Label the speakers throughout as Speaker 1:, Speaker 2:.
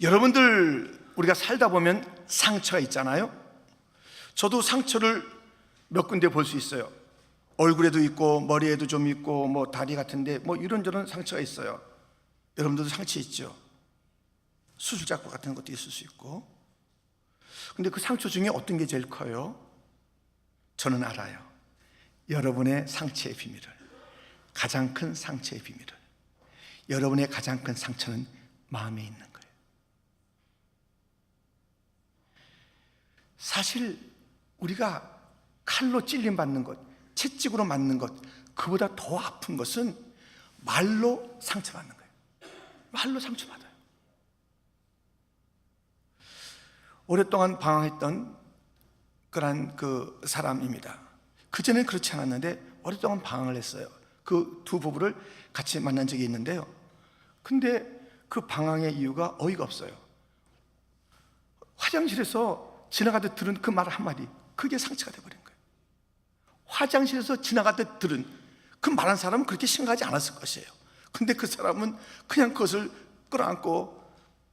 Speaker 1: 여러분들 우리가 살다 보면 상처가 있잖아요. 저도 상처를 몇 군데 볼 수 있어요. 얼굴에도 있고 머리에도 좀 있고 뭐 다리 같은데 뭐 이런저런 상처가 있어요. 여러분들도 상처 있죠. 수술 자국 같은 것도 있을 수 있고. 근데 그 상처 중에 어떤 게 제일 커요? 저는 알아요. 여러분의 상처의 비밀을. 가장 큰 상처의 비밀을. 여러분의 가장 큰 상처는 마음에 있는 거예요. 사실 우리가 칼로 찔림 받는 것, 채찍으로 맞는 것, 그보다 더 아픈 것은 말로 상처받는 거예요. 말로 상처받아요. 오랫동안 방황했던 그런 그 사람입니다. 그전엔 그렇지 않았는데 오랫동안 방황을 했어요. 그 두 부부를 같이 만난 적이 있는데요. 근데 그 방황의 이유가 어이가 없어요. 화장실에서 지나가듯 들은 그 말 한마디, 그게 상처가 돼버린 거예요. 화장실에서 지나가듯 들은 그 말한 사람은 그렇게 심각하지 않았을 것이에요. 근데 그 사람은 그냥 그것을 끌어안고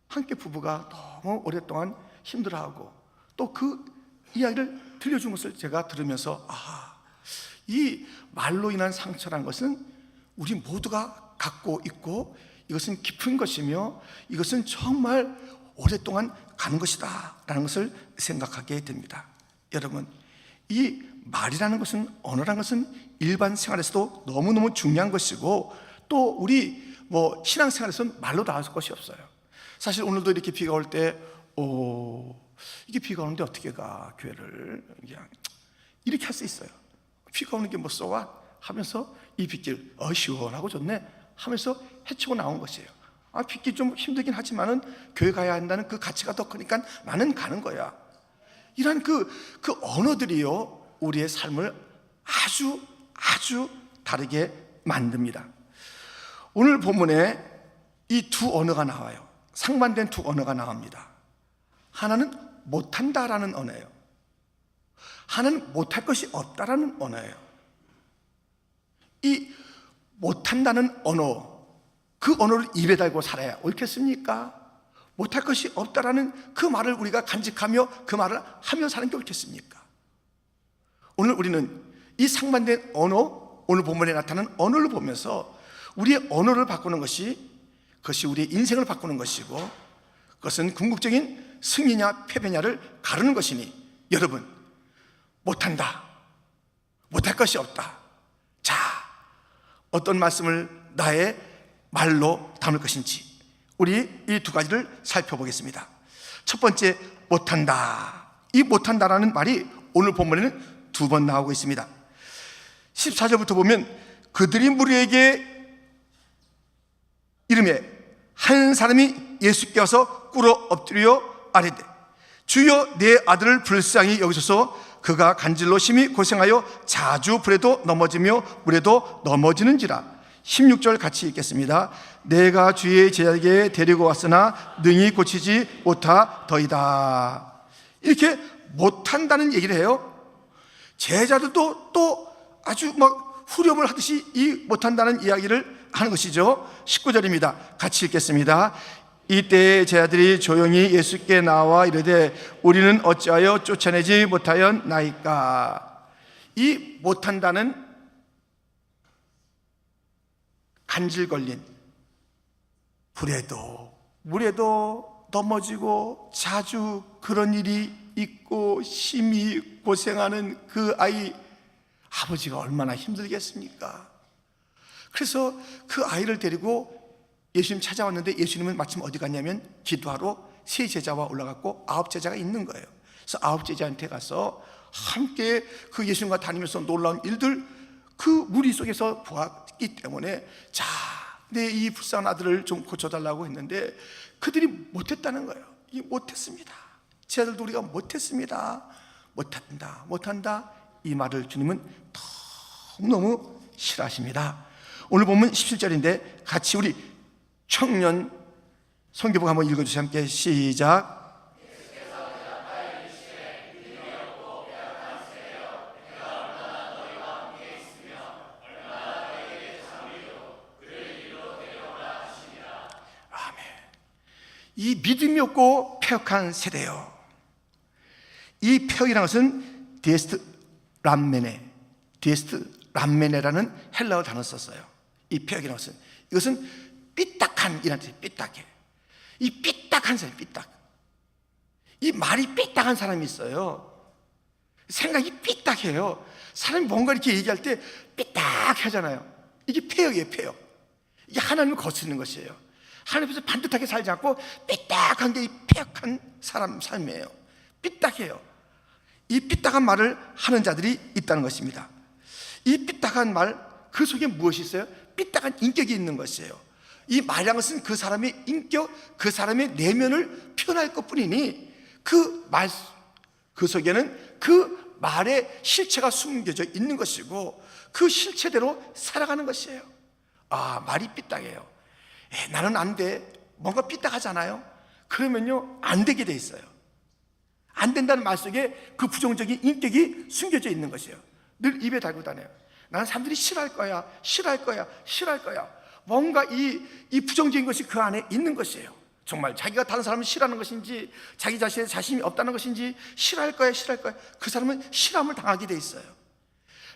Speaker 1: 함께 부부가 너무 오랫동안 힘들어하고 또 그 이야기를 들려준 것을 제가 들으면서 아, 이 말로 인한 상처란 것은 우리 모두가 갖고 있고 이것은 깊은 것이며 이것은 정말 오랫동안 가는 것이다 라는 것을 생각하게 됩니다. 여러분, 이 말이라는 것은 언어라는 것은 일반 생활에서도 너무너무 중요한 것이고 또 우리 뭐 신앙생활에서는 말로 나올 것이 없어요. 사실 오늘도 이렇게 비가 올 때, 오, 이게 비가 오는데 어떻게 가, 교회를. 그냥 이렇게 할 수 있어요. 비가 오는 게뭐 쏘아? 하면서 이 빗길, 어, 시원하고 좋네. 하면서 헤치고 나온 것이에요. 아, 빗길 좀 힘들긴 하지만은 교회 가야 한다는 그 가치가 더 크니까 나는 가는 거야. 이런 그, 그 언어들이요, 우리의 삶을 아주, 아주 다르게 만듭니다. 오늘 본문에 이 두 언어가 나와요. 상반된 두 언어가 나옵니다. 하나는 못한다라는 언어예요. 하나는 못할 것이 없다라는 언어예요. 이 못한다는 언어, 그 언어를 입에 달고 살아야 옳겠습니까? 못할 것이 없다라는 그 말을 우리가 간직하며 그 말을 하며 사는 게 옳겠습니까? 오늘 우리는 이 상반된 언어, 오늘 본문에 나타나는 언어를 보면서 우리의 언어를 바꾸는 것이 그것이 우리의 인생을 바꾸는 것이고 그것은 궁극적인 승리냐 패배냐를 가르는 것이니 여러분 못한다 못할 것이 없다 자 어떤 말씀을 나의 말로 담을 것인지 우리 이 두 가지를 살펴보겠습니다. 첫 번째 못한다. 이 못한다라는 말이 오늘 본문에는 두 번 나오고 있습니다. 14절부터 보면 그들이 무리에게 이름에 한 사람이 예수께 와서 꿇어 엎드려 아뢰되 주여 내 아들을 불쌍히 여기소서. 그가 간질로 심히 고생하여 자주 불에도 넘어지며 물에도 넘어지는지라 16절 같이 읽겠습니다. 내가 주의 제자에게 데리고 왔으나 능히 고치지 못하더이다. 이렇게 못한다는 얘기를 해요. 제자들도 또 아주 막 후렴을 하듯이 이 못한다는 이야기를 하는 것이죠. 19절입니다. 같이 읽겠습니다. 이때 제자들이 조용히 예수께 나와 이르되 우리는 어찌하여 쫓아내지 못하였나이까? 이 못한다는 간질 걸린 불에도 물에도 넘어지고 자주 그런 일이 있고 심히 고생하는 그 아이 아버지가 얼마나 힘들겠습니까? 그래서 그 아이를 데리고 예수님 찾아왔는데 예수님은 마침 어디 갔냐면 기도하러 세 제자와 올라갔고 아홉 제자가 있는 거예요. 그래서 아홉 제자한테 가서 함께 그 예수님과 다니면서 놀라운 일들 그 무리 속에서 보 았기 때문에 자, 내 이 불쌍한 아들을 좀 고쳐달라고 했는데 그들이 못했다는 거예요. 이 못했습니다. 제자들도 우리가 못했습니다. 못한다, 못한다. 이 말을 주님은 너무너무 싫어하십니다. 오늘 보면 17절인데 같이 우리 청년 성교복 한번 읽어주세요. 함께 시작. 이 믿음이 없고 폐역한 세대요. 이 폐역이라는 것은 디에스트 람메네, 디에스트 람메네라는 헬라어 단어 썼어요. 이 폐역이라는 것은 이것은 삐딱한 이란 뜻이에요. 삐딱해. 이 삐딱한 사람, 삐딱. 이 말이 삐딱한 사람이 있어요. 생각이 삐딱해요. 사람이 뭔가 이렇게 얘기할 때 삐딱하잖아요. 이게 폐역이에요, 폐역. 이게 하나님을 거스르는 것이에요. 하나님께서 반듯하게 살지 않고 삐딱한 게 이 폐역한 사람 삶이에요. 삐딱해요. 이 삐딱한 말을 하는 자들이 있다는 것입니다. 이 삐딱한 말, 그 속에 무엇이 있어요? 삐딱한 인격이 있는 것이에요. 이 말이란 것은 그 사람의 인격, 그 사람의 내면을 표현할 것 뿐이니 그 말, 그 속에는 그 말의 실체가 숨겨져 있는 것이고 그 실체대로 살아가는 것이에요. 아, 말이 삐딱해요. 에, 나는 안 돼. 뭔가 삐딱하잖아요. 그러면요, 안 되게 돼 있어요. 안 된다는 말 속에 그 부정적인 인격이 숨겨져 있는 것이에요. 늘 입에 달고 다녀요. 나는 사람들이 싫어할 거야, 싫어할 거야, 싫어할 거야. 뭔가 이, 이 부정적인 것이 그 안에 있는 것이에요. 정말 자기가 다른 사람을 싫어하는 것인지, 자기 자신에 자신이 없다는 것인지, 싫어할 거야, 싫어할 거야. 그 사람은 실함을 당하게 돼 있어요.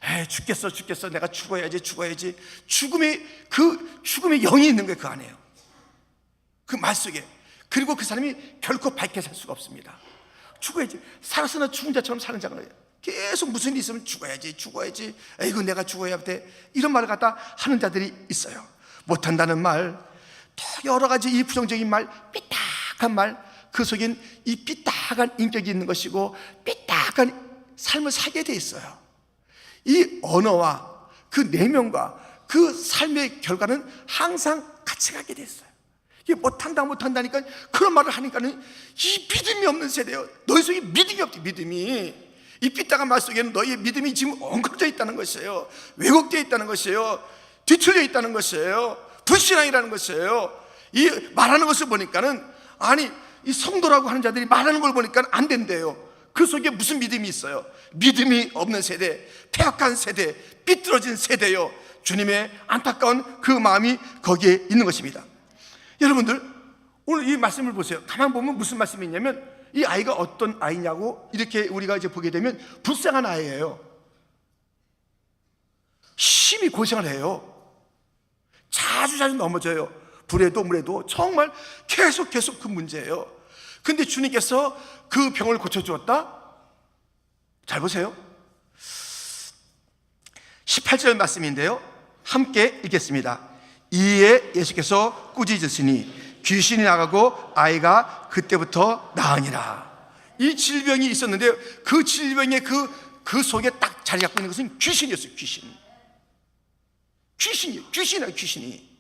Speaker 1: 에 죽겠어, 죽겠어. 내가 죽어야지, 죽어야지. 죽음의, 그 죽음의 영이 있는 거예요, 그 안에요. 그 말 속에. 그리고 그 사람이 결코 밝게 살 수가 없습니다. 죽어야지. 살아서는 죽은 자처럼 사는 자가 계속 무슨 일이 있으면 죽어야지, 죽어야지. 에이구, 내가 죽어야 돼. 이런 말을 갖다 하는 자들이 있어요. 못한다는 말, 또 여러 가지 이 부정적인 말, 삐딱한 말, 그 속엔 이 삐딱한 인격이 있는 것이고, 삐딱한 삶을 살게 돼 있어요. 이 언어와 그 내면과 그 삶의 결과는 항상 같이 가게 됐어요. 이게 못한다 못한다니까 그런 말을 하니까는 이 믿음이 없는 세대요. 너희 속에 믿음이 없대 믿음이. 이 삐딱한 말 속에는 너희의 믿음이 지금 엉클어져 있다는 것이에요. 왜곡되어 있다는 것이에요. 뒤틀려 있다는 것이에요. 불신앙이라는 것이에요. 이 말하는 것을 보니까는 아니 이 성도라고 하는 자들이 말하는 걸 보니까 안 된대요. 그 속에 무슨 믿음이 있어요? 믿음이 없는 세대, 폐악한 세대, 삐뚤어진 세대요. 주님의 안타까운 그 마음이 거기에 있는 것입니다. 여러분들 오늘 이 말씀을 보세요. 가만 보면 무슨 말씀이 있냐면 이 아이가 어떤 아이냐고 이렇게 우리가 이제 보게 되면 불쌍한 아이예요. 심히 고생을 해요. 자주 자주 넘어져요. 불에도 물에도 정말 계속 계속 그 문제예요. 근데 주님께서 그 병을 고쳐주었다? 잘 보세요. 18절 말씀인데요. 함께 읽겠습니다. 이에 예수께서 꾸짖으시니 귀신이 나가고 아이가 그때부터 나으니라. 이 질병이 있었는데 그 질병의 그, 그 속에 딱 자리 잡고 있는 것은 귀신이었어요. 귀신. 귀신이에요. 귀신이에요. 귀신이.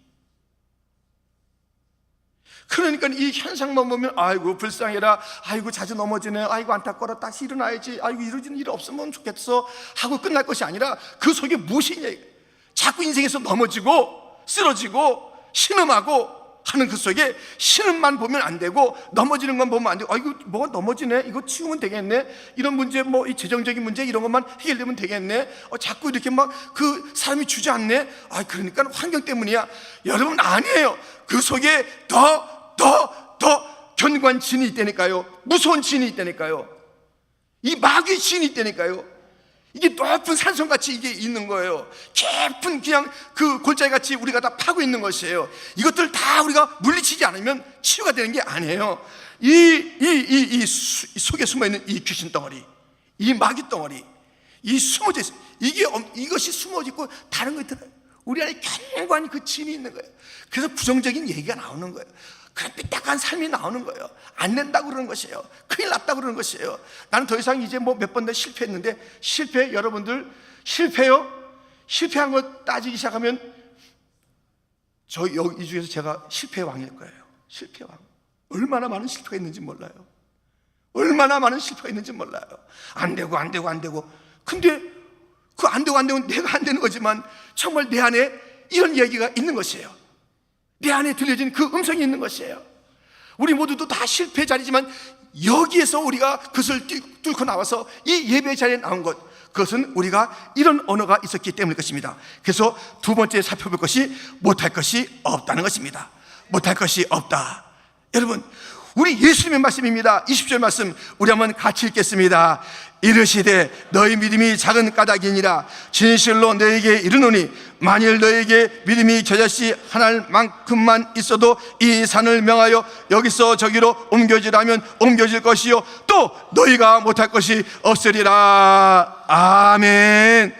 Speaker 1: 그러니까 이 현상만 보면 아이고 불쌍해라. 아이고 자주 넘어지네. 아이고 안타까워라. 다시 일어나야지. 아이고 이러지는 일 없으면 좋겠어. 하고 끝날 것이 아니라 그 속에 무엇이 있냐? 자꾸 인생에서 넘어지고 쓰러지고 신음하고 하는 그 속에 신음만 보면 안 되고 넘어지는 건 보면 안 되고 아이고 뭐가 넘어지네? 이거 치우면 되겠네? 이런 문제 뭐 이 재정적인 문제 이런 것만 해결되면 되겠네? 어, 자꾸 이렇게 막 그 사람이 주저앉네? 아 그러니까 환경 때문이야. 여러분 아니에요. 그 속에 더 더, 더 견고한 진이 있다니까요. 무서운 진이 있다니까요. 이 마귀 진이 있다니까요. 이게 높은 산성같이 이게 있는 거예요. 깊은 그냥 그 골짜기 같이 우리가 다 파고 있는 것이에요. 이것들 다 우리가 물리치지 않으면 치유가 되는 게 아니에요. 이, 이, 이, 이, 수, 이 속에 숨어 있는 이 귀신 덩어리, 이 마귀 덩어리, 이 숨어져 있어. 이게, 엄- 이것이 숨어져 있고 다른 것들은 우리 안에 견고한 그 진이 있는 거예요. 그래서 부정적인 얘기가 나오는 거예요. 그런 삐딱한 삶이 나오는 거예요. 안 된다고 그러는 것이에요. 큰일 났다고 그러는 것이에요. 나는 더 이상 이제 뭐 몇 번 더 실패했는데 실패 여러분들 실패요? 실패한 거 따지기 시작하면 저 여기 이 중에서 제가 실패 왕일 거예요. 실패 왕. 얼마나 많은 실패가 있는지 몰라요. 얼마나 많은 실패가 있는지 몰라요. 안 되고 안 되고 안 되고. 근데 그 안 되고 안 되고 내가 안 되는 거지만 정말 내 안에 이런 얘기가 있는 것이에요. 내 안에 들려진 그 음성이 있는 것이에요. 우리 모두도 다 실패 자리지만 여기에서 우리가 그것을 뚫- 뚫고 나와서 이 예배 자리에 나온 것 그것은 우리가 이런 언어가 있었기 때문일 것입니다. 그래서 두 번째 살펴볼 것이 못할 것이 없다는 것입니다. 못할 것이 없다. 여러분, 우리 예수님의 말씀입니다. 20절 말씀 우리 한번 같이 읽겠습니다. 이르시되 너희 믿음이 작은 까닭이니라. 진실로 너에게 이르노니 만일 너에게 믿음이 겨자씨 하나만큼만 있어도 이 산을 명하여 여기서 저기로 옮겨지라면 옮겨질 것이요. 또 너희가 못할 것이 없으리라. 아멘.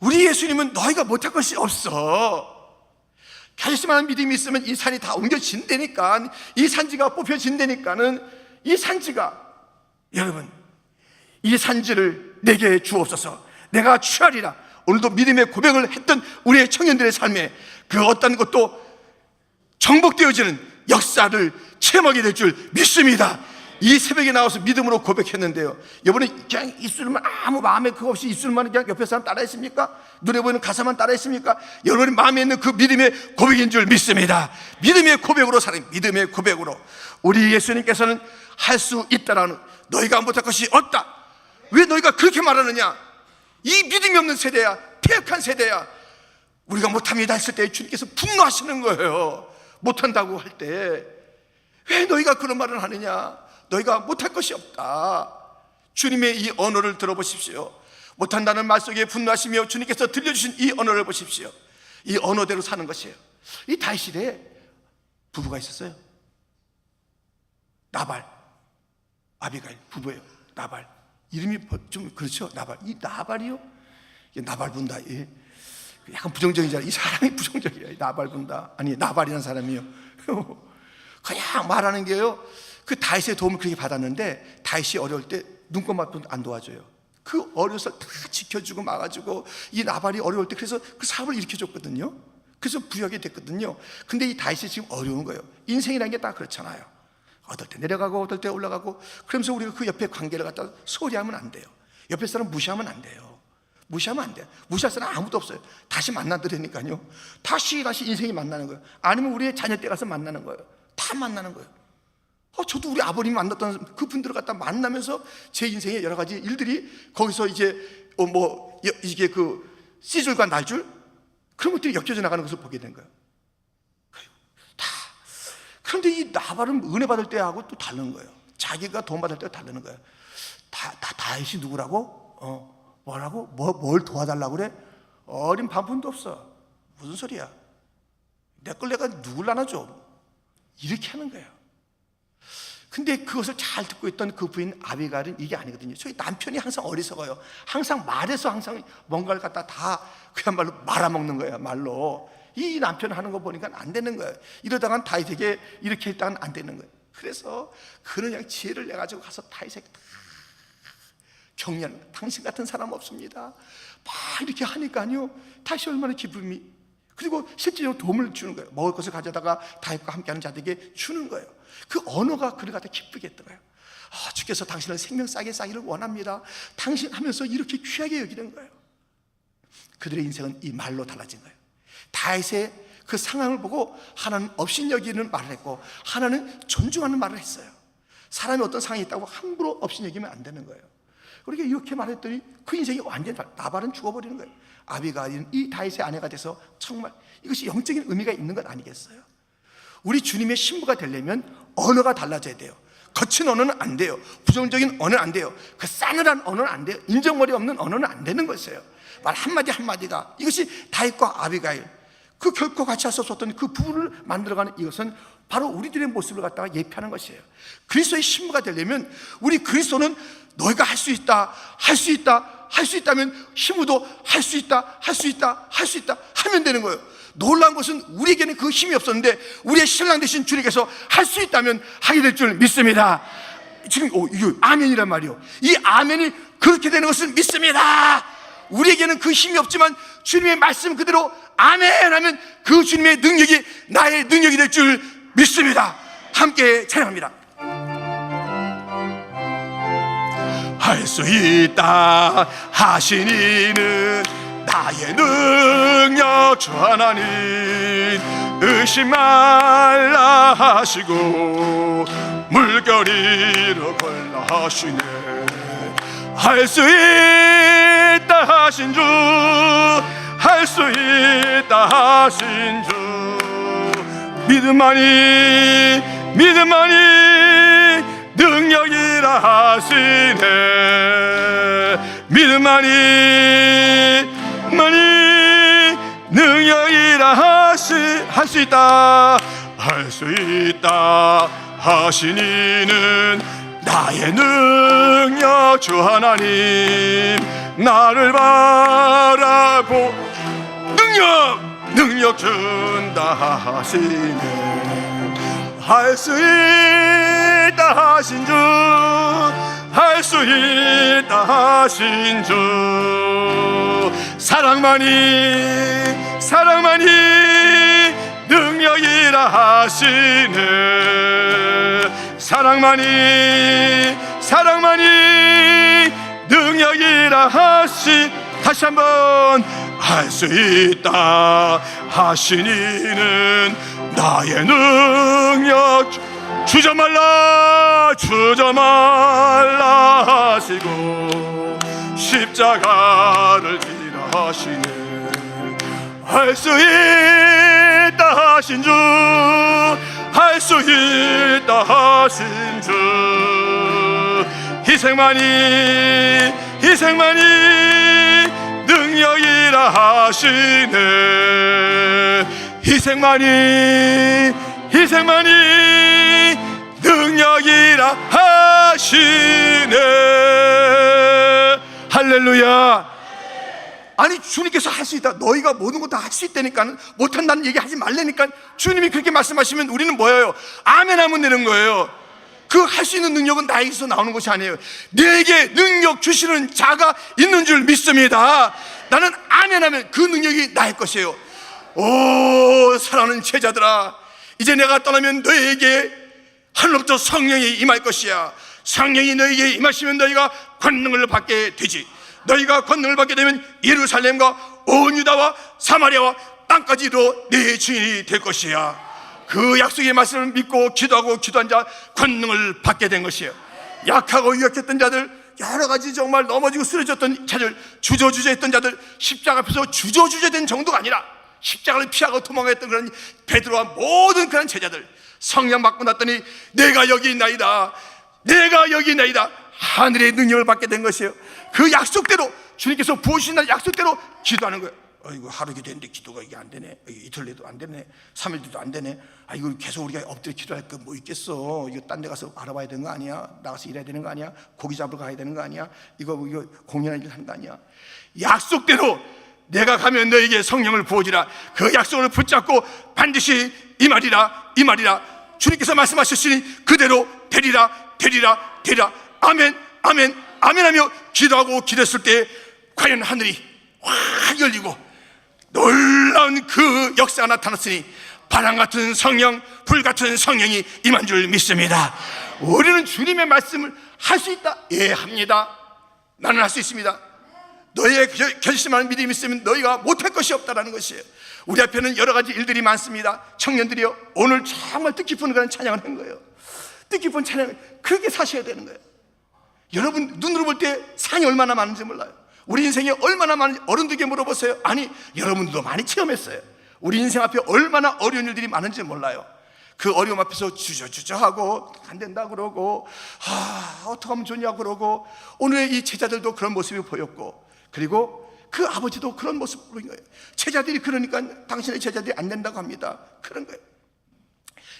Speaker 1: 우리 예수님은 너희가 못할 것이 없어 결심하는 믿음이 있으면 이 산이 다 옮겨진다니까 이 산지가 뽑혀진다니까는 이 산지가 여러분 이 산지를 내게 주옵소서. 내가 취하리라. 오늘도 믿음의 고백을 했던 우리의 청년들의 삶에 그 어떤 것도 정복되어지는 역사를 체험하게 될 줄 믿습니다 이 새벽에 나와서 믿음으로 고백했는데요. 여러분이 그냥 입술만 아무 마음에 그거 없이 입술만 그냥 옆에 사람 따라했습니까? 눈에 보이는 가사만 따라했습니까? 여러분이 마음에 있는 그 믿음의 고백인 줄 믿습니다. 믿음의 고백으로 사는 믿음의 고백으로. 우리 예수님께서는 할 수 있다라는 너희가 못할 것이 없다. 왜 너희가 그렇게 말하느냐? 이 믿음이 없는 세대야. 폐역한 세대야. 우리가 못합니다 했을 때 주님께서 분노하시는 거예요. 못한다고 할 때. 왜 너희가 그런 말을 하느냐 너희가 못할 것이 없다. 주님의 이 언어를 들어보십시오. 못한다는 말 속에 분노하시며 주님께서 들려주신 이 언어를 보십시오. 이 언어대로 사는 것이에요. 이 다윗에 부부가 있었어요. 나발 아비가일 부부예요. 나발. 이름이 뭐좀 그렇죠? 나발. 이 나발이요? 나발 분다. 예. 약간 부정적이잖아 이 사람이 부정적이야. 이 나발 분다. 아니 나발이라는 사람이요. 그냥 말하는 게요 그 다윗의 도움을 그렇게 받았는데 다윗이 어려울 때 눈곱만도 안 도와줘요. 그 어려서 다 지켜주고 막아주고 이 나발이 어려울 때 그래서 그 사업을 일으켜줬거든요. 그래서 부역이 됐거든요. 근데 이 다윗이 지금 어려운 거예요. 인생이라는 게 다 그렇잖아요. 어떨 때 내려가고 어떨 때 올라가고 그러면서 우리가 그 옆에 관계를 갖다 소홀히 하면 안 돼요. 옆에 사람 무시하면 안 돼요. 무시하면 안 돼요. 무시할 사람 아무도 없어요. 다시 만나더라니까요. 다시 다시 인생이 만나는 거예요. 아니면 우리의 자녀 때 가서 만나는 거예요. 다 만나는 거예요 어, 저도 우리 아버님 만났던 그 분들을 갖다 만나면서 제 인생의 여러 가지 일들이 거기서 이제 어, 뭐 여- 이게 그 씨줄과 날줄 그런 것들이 엮여져 나가는 것을 보게 된 거예요. 다 그런데 이 나발은 은혜 받을 때하고 또 다른 거예요. 자기가 돈 받을 때가 다르는 거예요. 다, 다 다윗이 누구라고? 어, 뭐라고? 뭐, 뭘 도와달라고 그래? 어린 반푼도 없어. 무슨 소리야? 내 걸 내가 누굴 나눠줘? 이렇게 하는 거예요. 근데 그것을 잘 듣고 있던 그 부인 아비갈은 이게 아니거든요. 저희 남편이 항상 어리석어요. 항상 말해서 항상 뭔가를 갖다 다 그야말로 말아먹는 거예요. 말로. 이 남편 하는 거 보니까 안 되는 거예요. 이러다간 다윗에게 이렇게 했다간 안 되는 거예요. 그래서 그는 그냥 지혜를 내 가지고 가서 다윗에게 다 격려하는. 당신 같은 사람 없습니다. 막 이렇게 하니까요. 다시 얼마나 기쁨이 그리고 실제로 도움을 주는 거예요. 먹을 것을 가져다가 다윗과 함께하는 자들에게 주는 거예요. 그 언어가 그를 갖다 기쁘게 거예요. 아, 주께서 당신을 생명 싸게 싸기를 원합니다. 당신 하면서 이렇게 귀하게 여기는 거예요. 그들의 인생은 이 말로 달라진 거예요. 다윗의 그 상황을 보고 하나는 업신여기는 말을 했고 하나는 존중하는 말을 했어요. 사람이 어떤 상황이 있다고 함부로 업신여기면 안 되는 거예요. 그렇게 이렇게 말했더니 그 인생이 완전히 달- 나발은 죽어버리는 거예요. 아비가일은 이 다윗의 아내가 돼서 정말 이것이 영적인 의미가 있는 것 아니겠어요? 우리 주님의 신부가 되려면 언어가 달라져야 돼요. 거친 언어는 안 돼요. 부정적인 언어는 안 돼요. 그 싸늘한 언어는 안 돼요. 인정머리 없는 언어는 안 되는 것이에요. 말 한마디 한마디가 이것이 다윗과 아비가일 그 결코 같이 할수 없었던 그 부분을 만들어가는 이것은 바로 우리들의 모습을 갖다가 예표하는 것이에요. 그리스도의 신부가 되려면 우리 그리스도는 너희가 할 수 있다, 할 수 있다, 할 수 있다면 힘으로 할수 있다, 할 수 있다, 할 수 있다 하면 되는 거예요. 놀라운 것은 우리에게는 그 힘이 없었는데 우리의 신랑 되신 주님께서 할 수 있다면 하게 될 줄 믿습니다. 지금 오, 이거 아멘이란 말이요. 이 아멘이 그렇게 되는 것을 믿습니다. 우리에게는 그 힘이 없지만 주님의 말씀 그대로 아멘 하면 그 주님의 능력이 나의 능력이 될 줄 믿습니다. 함께 찬양합니다. 할 수 있다 하신 이는 나의 능력 주 하나님 의심 말라 하시고 물결이로 걸라 하시네. 할 수 있다 하신 주 할 수 있다 하신 주. 믿음만이
Speaker 2: 믿음만이 능력이라 하시네. 믿음만이 만이 능력이라 하시 할 수 있다. 할 수 있다. 하시니는 나의 능력 주 하나님. 나를 바라보. 능력 능력 준다 하시네 할 수 있다 하신 주 할 수 있다 하신 주. 사랑만이 사랑만이 능력이라 하시네. 사랑만이 사랑만이 능력이라 하시 다시 한번 할 수 있다 하시니는 나의 능력 주저 말라 주저 말라 하시고 십자가를 지라 하시네. 할 수 있다 하신 주 할 수 있다 하신 주. 희생만이 희생만이 능력이라 하시네. 희생만이 희생만이 능력이라 하시네. 할렐루야. 아니 주님께서 할 수 있다. 너희가 모든 것다할 수 있다니까 못한다는 얘기 하지 말라니까 주님이 그렇게 말씀하시면 우리는 뭐예요? 아멘 하면 되는 거예요. 그 할 수 있는 능력은 나에게서 나오는 것이 아니에요. 내게 능력 주시는 자가 있는 줄 믿습니다. 나는 아멘 하면 그 능력이 나의 것이에요. 오 사랑하는 제자들아. 이제 내가 떠나면 너희에게 하늘로부터 성령이 임할 것이야. 성령이 너희에게 임하시면 너희가 권능을 받게 되지. 너희가 권능을 받게 되면 예루살렘과 온 유다와 사마리아와 땅까지도 내 주인이 될 것이야. 그 약속의 말씀을 믿고 기도하고 기도한 자 권능을 받게 된 것이에요. 약하고 유약했던 자들 여러 가지 정말 넘어지고 쓰러졌던 자들 주저주저했던 자들 십자가 앞에서 주저주저된 정도가 아니라 십자가를 피하고 도망했던 그런 베드로와 모든 그런 제자들 성령 받고 났더니 내가 여기 있나이다. 내가 여기 있나이다. 하늘의 능력을 받게 된 것이에요. 그 약속대로 주님께서 부으신 날 약속대로 기도하는 거예요. 어이구 하루 기도했는데 기도가 이게 안 되네. 이틀 내도 안 되네. 3일 뒤도 안 되네. 아 이거 계속 우리가 엎드려 기도할 거 뭐 있겠어. 이거 딴 데 가서 알아봐야 되는 거 아니야? 나가서 일해야 되는 거 아니야? 고기 잡으러 가야 되는 거 아니야? 이거 이거 공연할 일 하는 거 아니야 약속대로 내가 가면 너에게 성령을 부어주라 그 약속을 붙잡고 반드시 이 말이라 이 말이라 주님께서 말씀하셨으니 그대로 되리라 되리라 되리라 아멘 아멘 아멘 하며 기도하고 기도했을 때 과연 하늘이 확 열리고 놀라운 그 역사가 나타났으니 바람 같은 성령, 불 같은 성령이 임한 줄 믿습니다. 우리는 주님의 말씀을 할 수 있다. 예, 합니다. 나는 할 수 있습니다. 너희의 결- 결심하는 믿음이 있으면 너희가 못할 것이 없다라는 것이에요. 우리 앞에는 여러 가지 일들이 많습니다. 청년들이요, 오늘 정말 뜻깊은 그런 찬양을 한 거예요. 뜻깊은 찬양, 그렇게 사셔야 되는 거예요. 여러분 눈으로 볼때 산이 얼마나 많은지 몰라요. 우리 인생에 얼마나 많은지 어른들에게 물어보세요. 아니 여러분들도 많이 체험했어요. 우리 인생 앞에 얼마나 어려운 일들이 많은지 몰라요. 그 어려움 앞에서 주저주저하고 안 된다 그러고 아 어떻게 하면 좋냐 그러고 오늘의 이 제자들도 그런 모습이 보였고 그리고 그 아버지도 그런 모습 보인 거예요. 제자들이 그러니까 당신의 제자들이 안 된다고 합니다. 그런 거예요.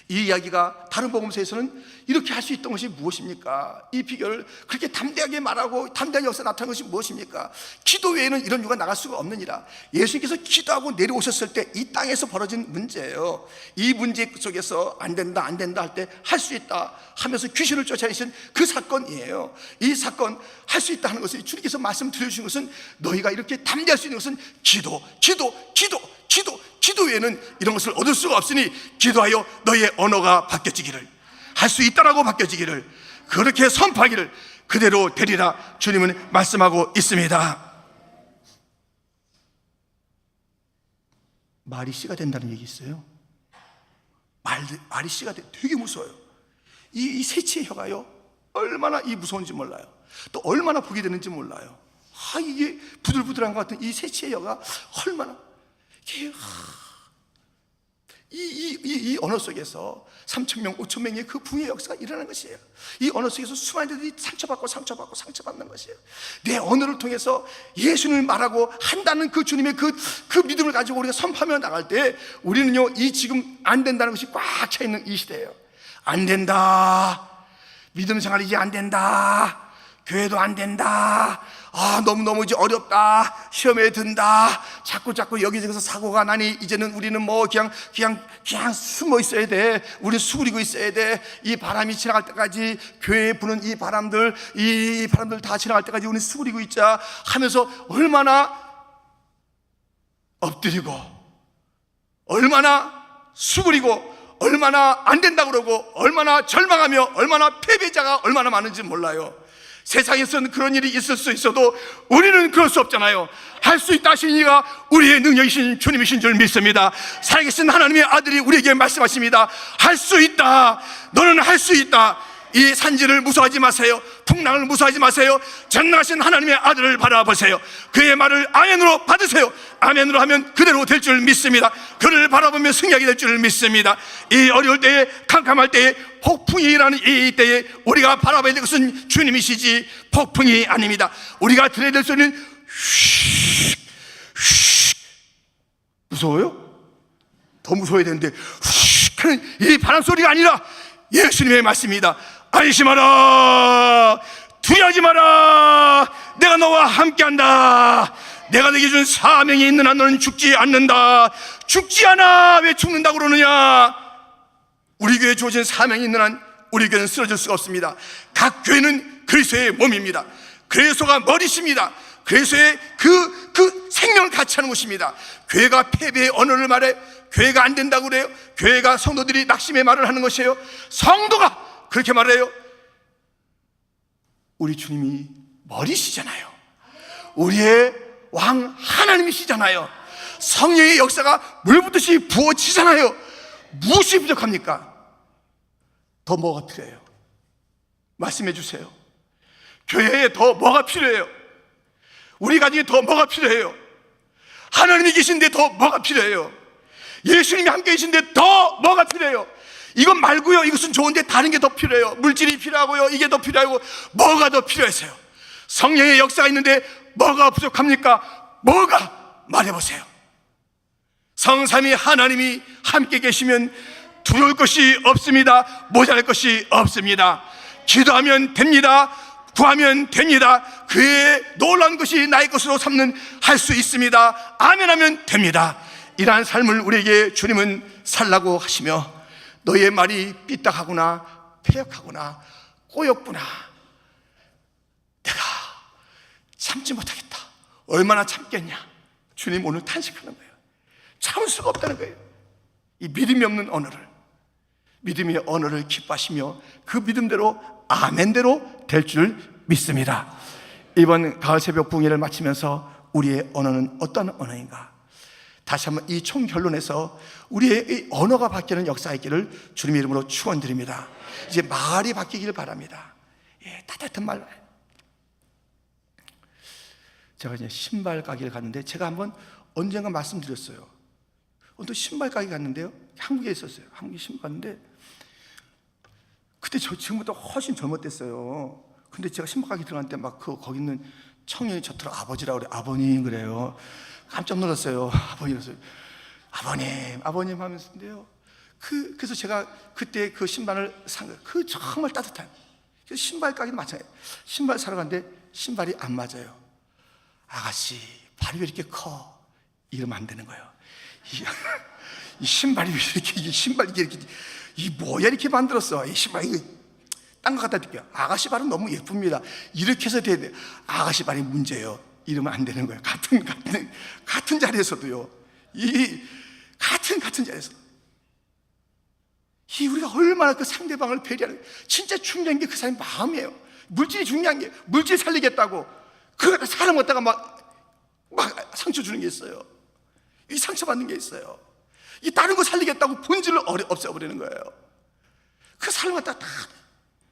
Speaker 2: 이 이야기가 다른 복음서에서는 이렇게 할 수 있던 것이 무엇입니까? 이 비결을 그렇게 담대하게 말하고 담대한 역사 나타난 것이 무엇입니까? 기도 외에는 이런 이유가 나갈 수가 없느니라. 예수님께서 기도하고 내려오셨을 때 이 땅에서 벌어진 문제예요. 이 문제 속에서 안 된다, 안 된다 할 때 할 수 있다 하면서 귀신을 쫓아내신 그 사건이에요. 이 사건 할 수 있다 하는 것을 주님께서 말씀 드려주신 것은 너희가 이렇게 담대할 수 있는 것은 기도, 기도, 기도, 기도, 기도 외에는 이런 것을 얻을 수가 없으니 기도하여 너희의 언어가 바뀌어지기를 할 수 있다라고 바뀌어지기를 그렇게 선포하기를 그대로 되리라 주님은 말씀하고 있습니다. 말이 씨가 된다는 얘기 있어요. 말, 말이 씨가 돼 되게 무서워요. 이, 이 새치의 혀가요 얼마나 이 무서운지 몰라요. 또 얼마나 보게 되는지 몰라요. 아 이게 부들부들한 것 같은 이 새치의 혀가 얼마나 이, 이 이,
Speaker 1: 이, 이 언어 속에서 3천 명, 5천 명의 그 붕의 역사가 일어나는 것이에요. 이 언어 속에서 수많은 이들이 상처받고 상처받고 상처받는 것이에요. 내 언어를 통해서 예수님을 말하고 한다는 그 주님의 그, 그 믿음을 가지고 우리가 선포하며 나갈 때 우리는요, 이 지금 안 된다는 것이 꽉 차 있는 이 시대예요. 안 된다. 믿음 생활이 이제 안 된다. 교회도 안 된다. 아, 너무너무 이제 어렵다. 시험에 든다. 자꾸 자꾸 여기저기서 사고가 나니 이제는 우리는 뭐 그냥, 그냥, 그냥 숨어 있어야 돼. 우리 수그리고 있어야 돼. 이 바람이 지나갈 때까지 교회에 부는 이 바람들, 이 바람들 다 지나갈 때까지 우리 수그리고 있자 하면서 얼마나 엎드리고 얼마나 수그리고 얼마나 안 된다고 그러고 얼마나 절망하며 얼마나 패배자가 얼마나 많은지 몰라요. 세상에서는 그런 일이 있을 수 있어도 우리는 그럴 수 없잖아요. 할 수 있다 하신 이가 우리의 능력이신 주님이신 줄 믿습니다. 살아계신 하나님의 아들이 우리에게 말씀하십니다. 할 수 있다. 너는 할 수 있다. 이 산지를 무서워하지 마세요. 풍랑을 무서워하지 마세요. 전능하신 하나님의 아들을 바라보세요. 그의 말을 아멘으로 받으세요. 아멘으로 하면 그대로 될 줄 믿습니다. 그를 바라보면 승리하게 될 줄 믿습니다. 이 어려울 때에 캄캄할 때에 폭풍이 일하는 이 때에 우리가 바라봐야 될 것은 주님이시지 폭풍이 아닙니다. 우리가 들어야 될 소리는 휘, 휘. 무서워요? 더 무서워야 되는데 휘 하는 이 바람 소리가 아니라 예수님의 말씀입니다. 안심하라. 두려워하지 마라. 내가 너와 함께한다. 내가 내게 준 사명이 있는 한 너는 죽지 않는다. 죽지 않아. 왜 죽는다고 그러느냐? 우리 교회에 주어진 사명이 있는 한 우리 교회는 쓰러질 수가 없습니다. 각 교회는 그리스도의 몸입니다. 그리스도가 머리십니다. 그리스도의 그, 그 생명을 같이 하는 곳입니다. 교회가 패배의 언어를 말해 교회가 안 된다고 그래요. 교회가 성도들이 낙심의 말을 하는 것이에요. 성도가 그렇게 말해요. 우리 주님이 머리시잖아요. 우리의 왕 하나님이시잖아요. 성령의 역사가 물붓듯이 부어지잖아요. 무엇이 부족합니까? 더 뭐가 필요해요? 말씀해 주세요. 교회에 더 뭐가 필요해요? 우리 가정에 더 뭐가 필요해요? 하나님이 계신데 더 뭐가 필요해요? 예수님이 함께 계신데 더 뭐가 필요해요? 이것 말고요. 이것은 좋은데 다른 게 더 필요해요. 물질이 필요하고요. 이게 더 필요하고 뭐가 더 필요해서요? 성령의 역사가 있는데 뭐가 부족합니까? 뭐가 말해보세요. 성삼이 하나님이 함께 계시면 두려울 것이 없습니다. 모자랄 것이 없습니다. 기도하면 됩니다. 구하면 됩니다. 그의 놀라운 것이 나의 것으로 삼는 할 수 있습니다. 아멘하면 됩니다. 이러한 삶을 우리에게 주님은 살라고 하시며 너의 말이 삐딱하구나 폐역하구나 꼬였구나 내가 참지 못하겠다. 얼마나 참겠냐? 주님 오늘 탄식하는 거예요. 참을 수가 없다는 거예요. 이 믿음이 없는 언어를 믿음의 언어를 기뻐하시며 그 믿음대로 아멘대로 될 줄 믿습니다. 이번 가을 새벽 붕예를 마치면서 우리의 언어는 어떤 언어인가? 다시 한번 이 총결론에서 우리의 이 언어가 바뀌는 역사가 있기를 주님의 이름으로 축원드립니다. 이제 말이 바뀌기를 바랍니다. 예, 따뜻한 말. 제가 이제 신발 가게를 갔는데 제가 한번 언젠가 말씀드렸어요. 어떤 신발 가게 갔는데요. 한국에 있었어요. 한국에 신발 갔는데 그때 저 지금보다 훨씬 젊었댔어요. 근데 제가 신발 가게 들어갔는데 막그 거기 있는 청년이 저더러 아버지라고 그래. 아버님 그래요. 깜짝 놀랐어요. 아버님이었어요. 아버님, 아버님 하면서인데요. 그 그래서 제가 그때 그 신발을 산 거예요. 그 정말 따뜻한. 그 신발 가게도 마찬가지. 신발 사러 갔는데 신발이 안 맞아요. 아가씨 발이 왜 이렇게 커? 이러면 안 되는 거예요. 이, 이 신발이 왜 이렇게 이 신발 이게 이렇게 이 뭐야 이렇게 만들었어? 이 신발 이거 딴거 갖다 드릴게요. 아가씨 발은 너무 예쁩니다. 이렇게 해서 돼야 돼. 아가씨 발이 문제예요. 이러면 안 되는 거예요. 같은 같은 같은 자리에서도요. 이 같은 같은 자리에서 이 우리가 얼마나 그 상대방을 배려하는 진짜 중요한 게 그 사람의 마음이에요. 물질이 중요한 게 물질 살리겠다고 그 사람 갖다가 막 막 상처 주는 게 있어요. 이 상처 받는 게 있어요. 이 다른 거 살리겠다고 본질을 없애버리는 거예요. 그 사람 갖다가 다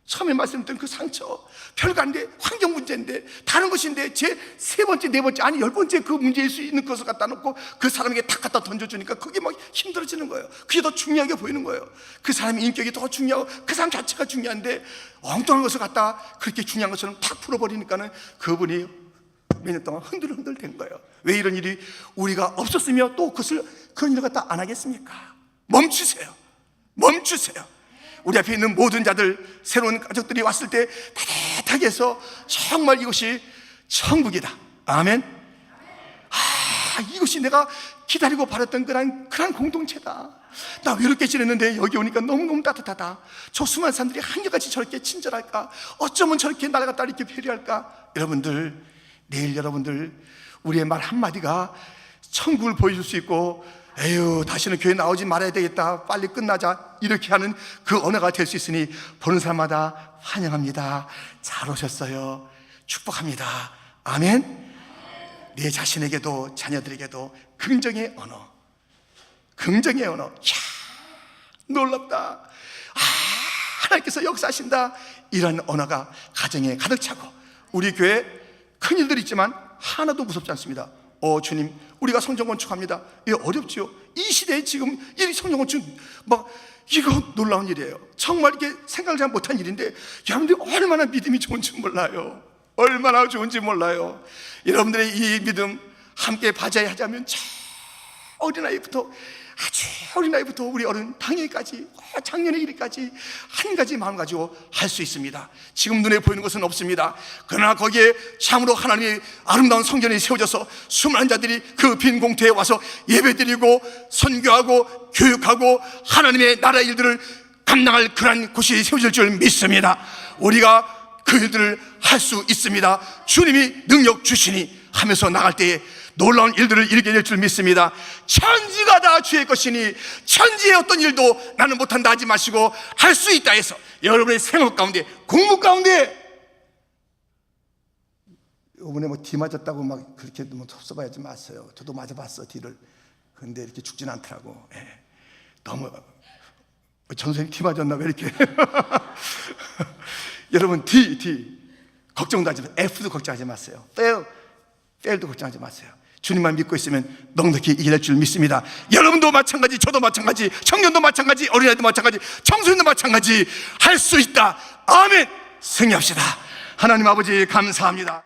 Speaker 1: 처음에 말씀드렸던 그 상처 별거 아닌데 환경 문제인데 다른 것인데 제 세 번째 네 번째 아니 열 번째 그 문제일 수 있는 것을 갖다 놓고 그 사람에게 탁 갖다 던져주니까 그게 막 힘들어지는 거예요. 그게 더 중요하게 보이는 거예요. 그 사람의 인격이 더 중요하고 그 사람 자체가 중요한데 엉뚱한 것을 갖다 그렇게 중요한 것처럼 탁 풀어버리니까는 그분이 몇 년 동안 흔들흔들 된 거예요. 왜 이런 일이 우리가 없었으며 또 그것을 그런 일을 갖다 안 하겠습니까? 멈추세요. 멈추세요 우리 앞에 있는 모든 자들 새로운 가족들이 왔을 때 따뜻하게 해서 정말 이것이 천국이다. 아멘. 아 이것이 내가 기다리고 바랐던 그런 그런 공동체다. 나 외롭게 지냈는데 여기 오니까 너무너무 따뜻하다. 저 수많은 사람들이 한결같이 저렇게 친절할까? 어쩌면 저렇게 나를 갖다 이렇게 배려할까? 여러분들 내일 여러분들 우리의 말 한마디가 천국을 보여줄 수 있고 에휴 다시는 교회 나오지 말아야 되겠다. 빨리 끝나자. 이렇게 하는 그 언어가 될 수 있으니 보는 사람마다 환영합니다. 잘 오셨어요. 축복합니다. 아멘. 내 자신에게도 자녀들에게도 긍정의 언어. 긍정의 언어. 이야 놀랍다. 아 하나님께서 역사하신다. 이런 언어가 가정에 가득 차고 우리 교회 큰 일들 있지만 하나도 무섭지 않습니다 어 주님 우리가 성전 건축합니다. 이거 어렵지요. 이 시대에 지금 이 성전 건축 막 이거 놀라운 일이에요. 정말 이게 생각을 잘 못한 일인데 여러분들이 얼마나 믿음이 좋은지 몰라요. 얼마나 좋은지 몰라요. 여러분들의 이 믿음 함께 바자회 하자면 저 어린아이부터 아주 어린아이부터 우리 어른 당연히까지 어, 작년의 일까지 한 가지 마음 가지고 할 수 있습니다. 지금 눈에 보이는 것은 없습니다. 그러나 거기에 참으로 하나님의 아름다운 성전이 세워져서 수많은 자들이 그 빈 공터에 와서 예배드리고 선교하고 교육하고 하나님의 나라 일들을 감당할 그러한 곳이 세워질 줄 믿습니다. 우리가 그 일들을 할 수 있습니다. 주님이 능력 주시니 하면서 나갈 때에 놀라운 일들을 일으게 될 줄 믿습니다. 천지가 다 주의 것이니 천지의 어떤 일도 나는 못한다 하지 마시고 할 수 있다 해서 여러분의 생업 가운데 공부 가운데 이번에 뭐디 맞았다고 막 그렇게 뭐 섭섭하지 마세요. 저도 맞아봤어 디를. 근데 이렇게 죽진 않더라고. 예. 너무 전선생 티 맞았나 왜 이렇게? 여러분 D D 걱정도 하지 마세요. F도 걱정하지 마세요. fail fail도 걱정하지 마세요. 주님만 믿고 있으면 넉넉히 이길 줄 믿습니다. 여러분도 마찬가지, 저도 마찬가지, 청년도 마찬가지, 어린아이도 마찬가지, 청소년도 마찬가지 할 수 있다. 아멘. 승리합시다. 하나님 아버지 감사합니다.